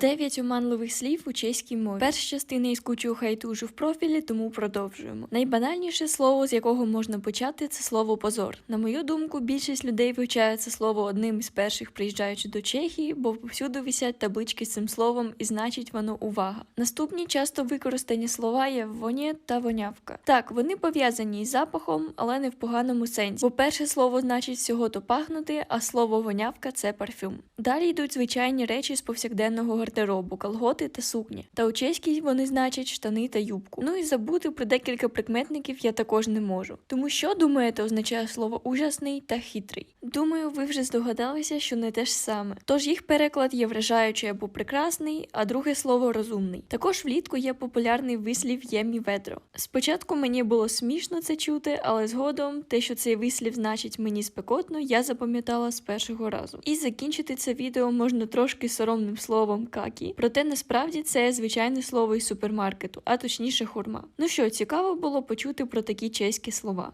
Дев'ять оманливих слів у чеській мові. Перша частина із кучу хайтужу в профілі, тому продовжуємо. Найбанальніше слово, з якого можна почати, це слово позор. На мою думку, більшість людей вивчає це слово одним із перших, приїжджаючи до Чехії, бо повсюду висять таблички з цим словом, і значить воно увага. Наступні часто використані слова є воні та вонявка. Так, вони пов'язані із запахом, але не в поганому сенсі. Бо перше слово значить всього то пахнути, а слово вонявка це парфюм. Далі йдуть звичайні речі з повсякденного гардеробу, колготи та сукні. Та у чеській вони значать штани та юбку. Ну і забути про декілька прикметників я також не можу. Тому що думаєте, означає слово ужасний та хитрий. Думаю, ви вже здогадалися, що не те ж саме. Тож їх переклад є вражаючий або прекрасний, а друге слово розумний. Також влітку є популярний вислів ємі ведро. Спочатку мені було смішно це чути, але згодом те, що цей вислів значить мені спекотно, я запам'ятала з першого разу. І закінчити це відео можна трошки соромним словом какі. Проте насправді це звичайне слово із супермаркету, а точніше хурма. Ну що, цікаво було почути про такі чеські слова.